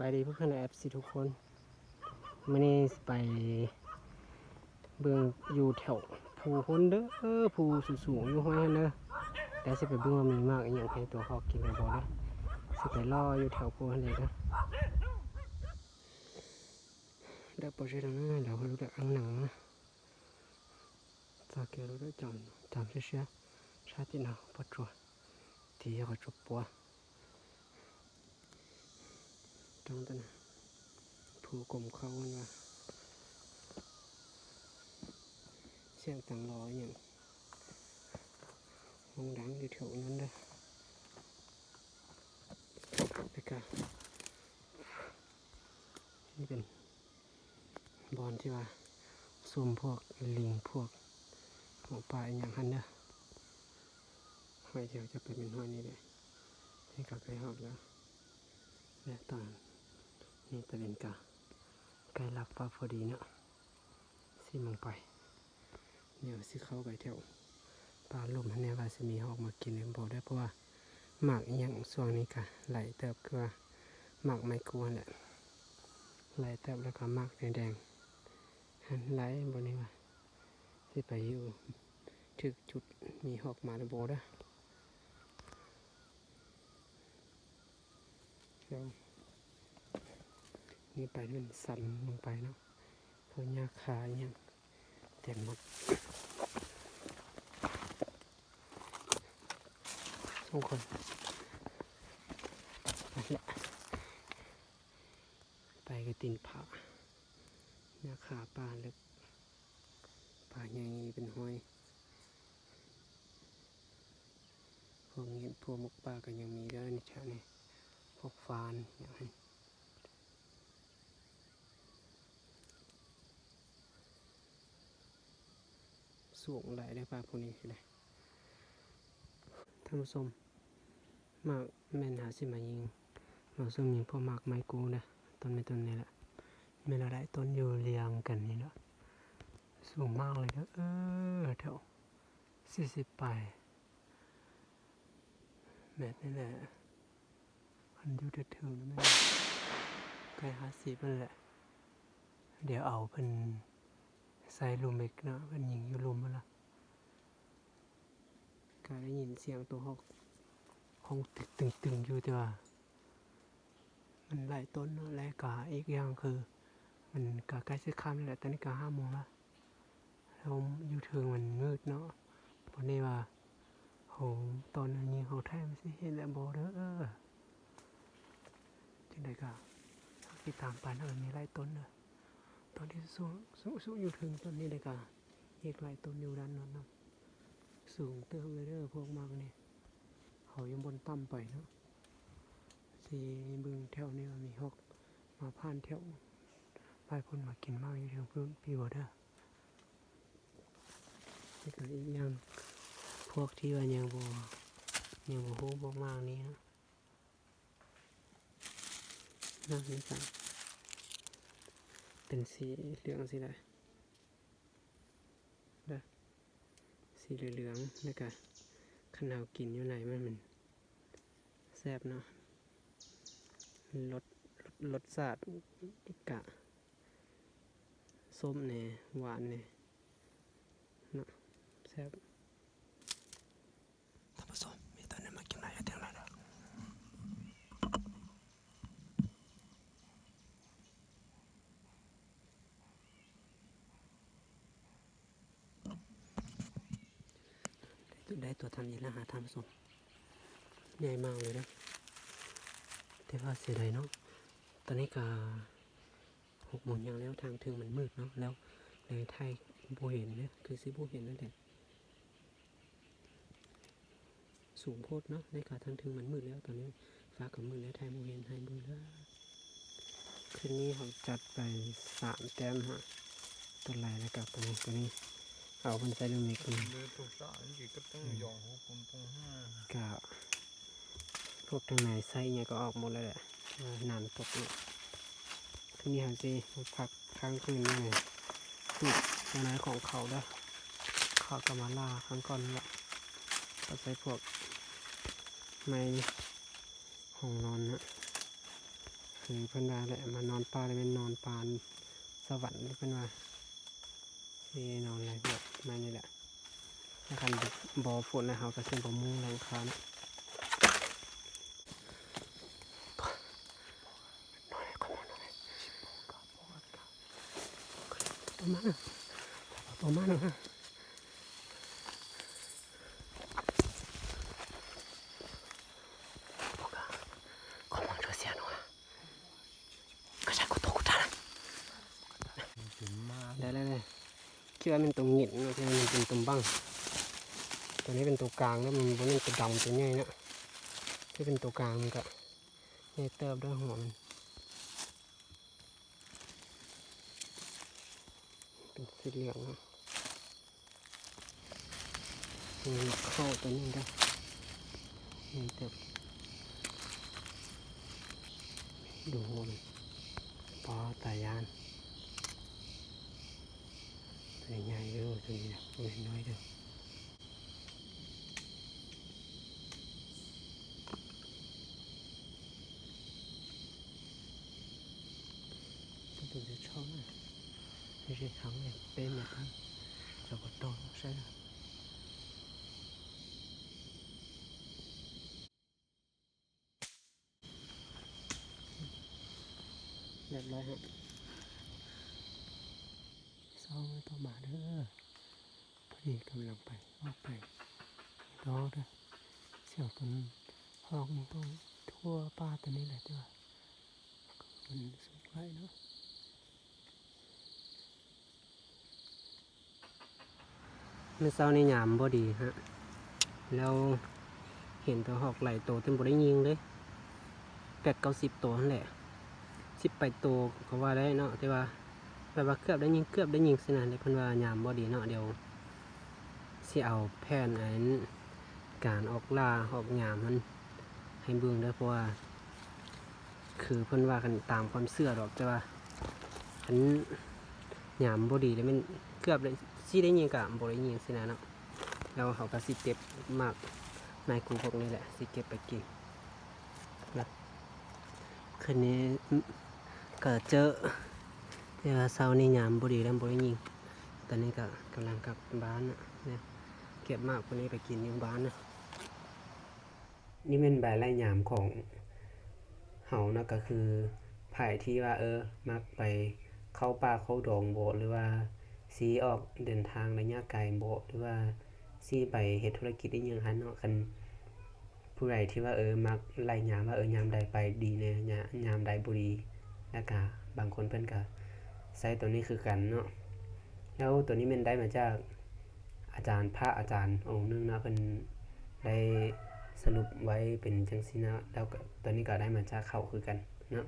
บายดีเพื่อนแอปสิทุกคนมื่อนี้ไปเบิ่งอยู่แถวภูคนเด้อภูสูงๆอยู่ห้อยหันเด้อแต่สิไปเบิ่งว่ามีมากอหย่างให้ตัวเขากินได้บ่เด้สิไปล่ออยู่แถวภูหันเลยเด้อเดี๋ยวปอยนะเดี๋ยวเขารู้จักอังหนังนะจาเกี่ยวรู้ได้จำจำเชื่อชาติหนาปัจจุบันที่เขาจุบปัว จังตันผู้กลมเขากันว่าเสียงตังรออย่างห้องดังอยู่แถวนั้นเด้อแล้วก็นี่เป็นบอลที่ว่าซุ่มพวกลิงพวกหมูป่าอย่างหันเด้อหอยเดียวจะไปเป็นหอยนี้เลยนี่ก็ใกล้หอดแล้วและตอน นี่ตะเวนกาใกลลักฟ้าพอดีเนาะสิมองไป เดี๋ยวสิเข้าไปแถวปลาลมแน่ว่าสิมีออกมากินหรือบ่ได้เพราะว่าหมากอย่างช่วงนี้กะไหลเติบคือว่าหมากไม่กลัวแหละไหลเติบแล้วก็หมากแดงๆหันไหลบนนี้ว่าสิไปอยู่ถึกจุดมีหอกมาหรือบ่ได้เดี๋ยว นี่ไปมันสั่นลงไปเนาะเพราะยาคาอย่างเต็มหมดสองคนไปละไปกระตินผายาคาปลาเล็กปลาใหญ่เป็นห้อยพวกนี้พวกมกปลาก็ยังมีเด้อนี่ชะนี่พวกฟานอย่างนี้ สูงไหลได้ปลาพวกนี้คืออะไรท่านผู้ชมมากแม่นหาสิมายิงมากส้มยิงพวกมากไม้กูนะต้นไม้ต้นนี้แหละเมีระดับต้นอยู่เรียงกันนี่เนาะสูงมากเลยเด้อเออแถวสี่สิบไปแบบนี้แหละมันอยู่ถึงๆนะแม่ใกล้ห้าสิบนั่นแหละ เดี๋ยวเอาเพิ่น ใส่ลูมเมกเนาะเป็นยิงอยู่ลุมมันละก็ได้ยินเสียงตัวหอกห้องตึกตึงตึงอยู่แต่ว่า มันหลายต้นเนาะและกาอีกอย่างคือ มันกาใกล้สิค่ำแล้วแหละตอนนี้กาห้าโมงละแล้วอยู่เทิงมันมืดเนาะพอนี้ว่าโหตอนนี้เขาแทบสิเห็นแล้วบอเด้อจังไดก็ติดตามไปนะมันมีหลายต้นเนาะ ตอนที่สูงสูงสูงอยู่ถึงต้นนี้เลยกะอีกหลายต้นอยู่ด้านนั้นเนาะสูงเติมเลยเด้อพวกมากนี่เขายังบนต่ำไปเนาะสีบึงแถวนี้มันมีฮอกมาผ่านแถวไปพุ่นมากินมากอยู่ถึงพื้นพี่บอเด้อนี่ก็อีกอย่างพวกที่ว่ายังบ่ยังบ่ฮู้พวกมากนี้นะนั่นนี่จ้ะ เป็นสีเหลืองสีอะไรด้อสีเหลืองๆแล้วก็ขนาวกินอยู่ไหนมันมันแซ่บเนาะรสรสรสชาติกะส้มแหน่หวานแหน่ยเนาะแซ่บท่านผู้ชมมีตอนนี้มากินอะไรเท่าไหร่แล้ว ได้ตัวทำยีแล้วหาทำสมใหญ่มากเลยนะแต่ว่าเสียดายเนาะตอนนี้ก็หกโมงยังแล้วทางถึงมันมืดเนาะแล้วในไทยโบเห็นเนี่ยคือซิโบเห็นนั่นแหละสูงโพดเนาะในกาทางถึงมันมืดแล้วตอนนี้ฟ้ากับมืดแล้วไทยโบเห็นไทยมืดแล้วคืนนี้เขาจัดไปสามแต้มฮะตัวไหลแล้วกับตัวนี้ตัวนี้ เอาคนใส่ลูกมิกนี่ Đưa tôi sợ cái gì cấp tăng giòn hộp con con ha ก็พวกทางไหนไส้เนี่ยก็ออกหมดแล้วแหละนานตกเนี่ยคืนนี้ฮะสิพักค้างคืนนี่ไงสูตรตัวไหนของเขาเด้อเขาก็มาล่าครั้งก่อนละก็ใส่พวกไม้ห้องนอนนะคือเพิ่นว่าแหละมานอนป่าเลยเป็นนอนปลาสวรรค์เพิ่นว่า ที่นอนอะไรแบบมานี่แหละถ้าคันบ่ฝนนะเฮาก็สิบ่มุงหลังคานาะนอนเลยก็นอนเลยประมาณประมาณนะ comment je sais à nous que j'ai couteau couteau ถึงมา ได้ได้ได้ คิดว่าเป็นตัวหงิดนะที่มันเป็นตัวบังตัวนี้เป็นตัวกลางแล้วมันบนนี้ตัวดำตัวใหญ่นะที่เป็นตัวกลางมันก็ใหญ่เติบด้วยหัวมันเป็นสีเหลืองนะมันเข้าตัวนี้ด้วยใหญ่เติบดูหัวมันปอตายาน ตัวใหญ่เด้อตัวนี้นะตัวน้อยเด้อตัวจะชอบนะไม่ใช่ครั้ง เลยเป็นแบบนั้นจะกดโตใช่ไมเรียบร้อยฮะเศร้าไม่ต้องมาเด้อพอดีกำลังไปออกไปรอเด้อเสียวตนั้นหอกมันต้องทั่วป้าตัวนี้แหละจ้ะมันสุกไว้เนาะเมื่อเช้าในยามบ่ดีฮะ แล้วเห็นตัวหอกไหลโตเต็มบ่ได้ยิงเลยแปดเก้าสิบตัวนั่นแหละสิบไปดตัวก็ว่าได้เนาะแต่ว่า แบบว่าเกือบได้ยิงเกือบได้ยิงสินะเลยเพิ่นว่ายามบ่ดีเนาะเดี๋ยวสิเอาแผ่นอันการออกล่าออกยามมันให้เบิ่งเด้เพราะว่า คือเพิ่นว่ากันตามความเชื่อดอกแต่ว่าอันยามบ่ดีแล้วมันเกือบได้สิได้ยิงกะบ่ได้ยิงสินะเนาะแล้วเขาก็สิเก็บมากนายกูพวกนี้แหละสิเก็บไปกินนะคืนนี้ก็เจอ แต่ว่าเช้านี่ยามบุรีแล้วบุรียิงตอนนี้ก็กำลังกลับบ้านนะเนี่ยเก็บมากคนนี้ไปกินอยังบ้านนะนี่เป็นใบไล่ยามของเฮานะก็คือไผ่ที่ว่าเออมักไปเข้าป่าเข้าดงโบหรือว่าซีออกเดินทางระยะไกลโบหรือว่าซีไปเฮ็ดธุรกิจได้ยังหันเนาะคันผู้ใดที่ว่าเออมักไล่ยามว่าเออยามใดไปดีเนี่ยยามยามใดบุรีแล้วก็บางคนเพิ่นก็ ไซต์ตัวนี้คือกันเนาะแล้วตัวนี้มันได้มาจากอาจารย์พระอาจารย์องค์นึงนะเป็นได้สรุปไว้เป็นจังซีนะแล้วตัวนี้ก็ได้มาจากเขาคือกันเนาะ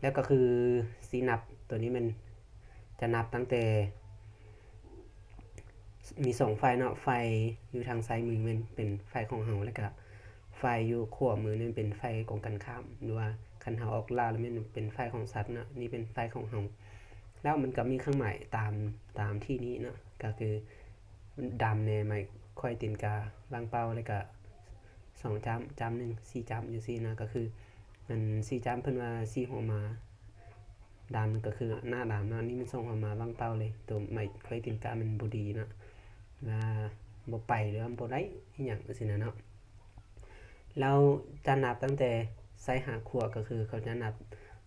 แล้วก็คือสีนับตัวนี้มันจะนับตั้งแต่ มีสองไฟเนาะไฟอยู่ทางซ้ายมือมันเป็นไฟของเฮาแล้วก็ไฟอยู่ขวามือนี่เป็นไฟของกันข้ามหรือว่าคันเฮาออกล่าแล้วมันเป็นไฟของสัตว์เนาะนี่เป็นไฟของเฮา แล้วมันก็มีเครื่องหมายตามตามที่นี้เนาะก็คือดำในไม้ค่อยตินกาบางเป้าแล้วก็สองจำจำหนึ่งสี่จำอยู่สี่นะก็คือมันสี่จำเพิ่นว่าสี่หัวหมาดำก็คือหน้าดำเนาะนี่มันส่งหัวหมาบางเป้าเลยตัวไม้ค่อยตินกามันบ่ดีเนาะว่าบ่ไปหรือว่าบ่ได้อหยังจังซี่นะเนาะเราจะนับตั้งแต่ไซหาขวก็คือเขาจะนับ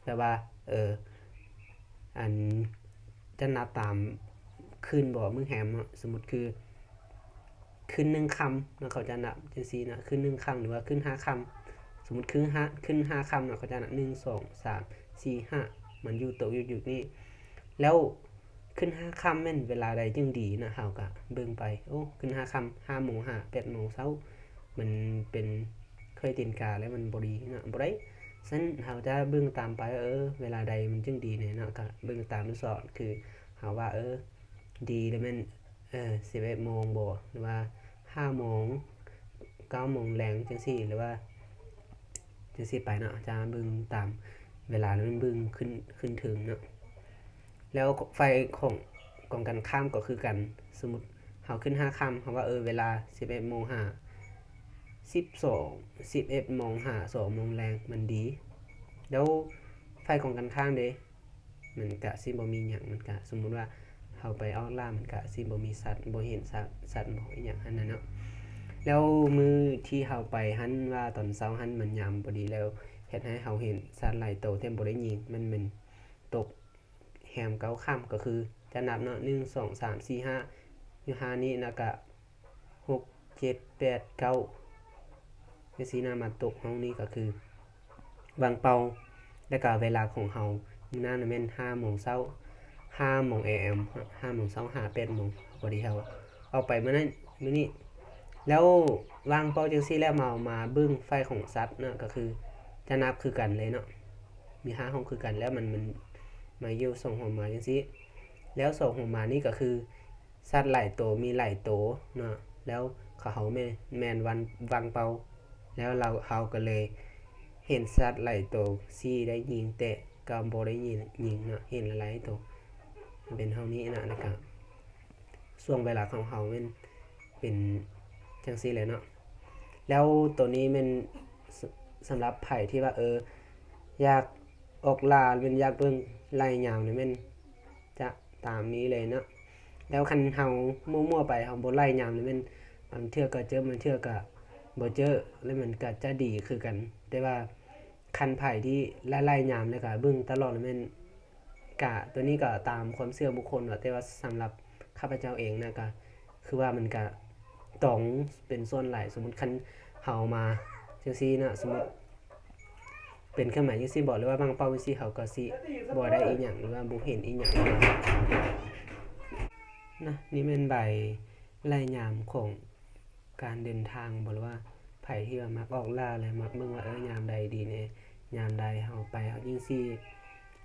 แบบว่าเออ อันจะนับตามคืนบ่มือแหมสมมติคือคืนหนึ่งคำแล้วเขาจะนับจังซี่นะคืนหนึ่งคำหรือว่าคืนห้าคำสมมติคืนห้าคืนห้าคำนะเขาจะนับหนึ่งสองสามสี่ห้ามันอยู่ตัวอยู่อยู่นี่แล้วขึ้นห้าคำแม่นเวลาใดจึงดีนะเฮาก็เบิ่งไปโอ้ขึ้นห้าคำห้าโมงห้าแปดโมงเช้ามันเป็นเคยตีนกาแล้วมันบดีนะบ่ได้ ฉะนั้นเราจะเบิ่งตามไปว่าเออ เวลาใดมันจึงดีเนี่ยเนาะก็เบิ่งตามนุสอนคือเฮาว่าเออ ดีแล้วมันเออ11โมงบ่หรือว่า5โมง9โมงแรงจังซี่หรือว่าจังซี่ไปเนาะจะเบิ่งตามเวลาแล้วมันเบิ่งขึ้นขึ้นถึงเนาะแล้วไฟของกองกันข้ามก็คือกันสมมติเฮาขึ้น5ค่ำเฮาว่าเออเวลา11โมง5 สิบสองสิบเอ็ดโมงหาสองโมงแรงมันดี แล้วไฟของกันข้างเด้มันก็สิบ่มีหยังมันก็สมมุติว่าเฮาไปออกล่ามันก็สิบ่มีสัตว์บ่เห็นสัตว์สัตว์บ่อีหยังหั่นน่ะเนาะแล้วมือที่เฮาไปหันว่าตอนเช้าหันมันยามพอดีแล้วเฮ็ดให้เฮาเห็นสัตว์หลายโตวแต่บ่ได้ยิงมันมันตกแฮมเก้าค่ำก็คือจะนับเนาะ1 2 3 4 5อยู่ห้านี้แล้วก็6 7 8 9 จังซี่นะมาตกห้องนี้ก็คือวางเป่าแล้ก็เวลาของเฮามื้อนั้นแม่น5โมงเช้า5โมง AM 5โมงเช้า5 8โมงพอดีเฮาเอาไปมื้อนั้นมื้อนี้แล้ววางเป่าจังซี่แล้วมาเอามาเบิ่งไฟของสัตว์เนาะก็คือจะนับคือกันเลยเนาะมี5ห้องคือกันแล้วมันมันมาอยู่ส่งหัวมาจังซี่แล้วส่งหัวมานี่ก็คือสัตว์หลายตัวมีหลายตัวเนาะแล้วเขาเฮาแม่นแม่นวันวางเป่า แล้วเราเฮาก็เลย เห็นสัตว์หลายตัวซี่ได้ยิงแต่ก็บ่ได้ยิงยิงเนาะเห็นหลายตัวเป็นเท่านี้นะแล้วก็ช่วงเวลาของเฮามันเป็นจังซี่แหละเนาะแล้วตัวนี้มันสสำหรับไผ่ที่ว่าเอออยากออกลาเป็นอยากเบิ่งไล่ยามนี่แมันจะตามนี้เลยเนาะแล้วคันเฮามั่วๆไปเฮาบ่ไล่ยามนี่มันบางเทื่อก็เจอมันเทื่อก็ บ่เจอร์แล้วมันก็จะดีคือกัน แต่ว่าคันไผ่ที่ไล่ๆยามแล้วก็บิ่งตลอดแล้วม่นกะตัวนี้ก็ตามความเชื่อบุคคลว่าแต่ว่าสำหรับข้าพเจ้าเองนะก็คือว่ามันก็ต้องเป็นส่วนหลายสมมุติคันเฮามาจังซี่นะสมมุติเป็นเครื่องหมายจังซี่บอกเลยว่าบางเป้าจังซี่เขาก็สิบ่ได้อีหยังหรือว่าบ่เห็นอีหยังนะนี่แม่นใบไล่ยามของ การเดินทางบอกเลยว่าไผที่ว่ามักออกล่าเลยมักเบิ่งว่าเออยามใดดีแน่ยามใดเฮาไปเฮายิ่งสิ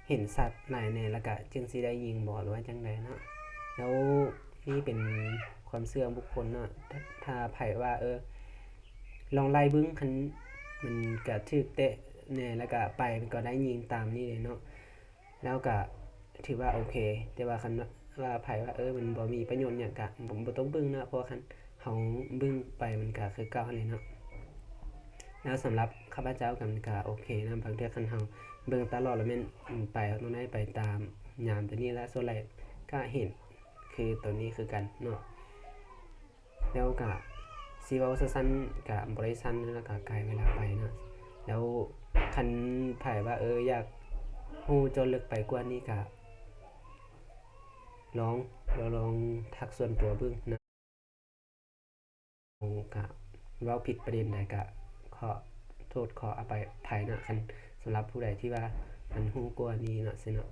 เห็นสัตว์หลายแน่แล้วก็จึงสิได้ยิงบ่หรือว่าจังใดเนาะแล้วนี่เป็นความเชื่อบุคคลเนาะถ้าถ้าไผว่าเออ ลองไล่เบิ่งคันมันก็ถูกเตะแน่แล้วก็ไปมันก็ได้ยิงตามนี้เลยเนาะแล้วก็ถือว่าโอเค แต่ว่าคันว่าไผว่าเออมันบ่มีประโยชน์หยังก็ผมบ่ต้องเบิ่งเนาะเพราะคัน เฮาเบิ่งไปมันก็คือเก่าหั่นแหละเนาะแล้วสำหรับข้าพเจ้ากันก็โอเคนะบางเทื่อคันเฮาเบิ่งตลอดแล้วแม่นไปตรงไหนไปตามยามตัวนี้แล้วส่วนใหญ่ก็เห็นคือตัวนี้คือกันเนาะแล้วก็สิเว้าสั้นก็บ่ได้สั้นแล้วก็ไกลเวลาไปเนาะแล้วคันไผว่าเอออยากฮู้เจาะลึกไปกว่านี้ก็ลองเราลองทักส่วนตัวเบิ่งนะ ก็เว้าผิดประเด็นใดก็ขอโทษขออภัยภัยนะคันสำหรับผู้ใดที่ว่ามันฮู้กว่านี้เนาะสิเนาะ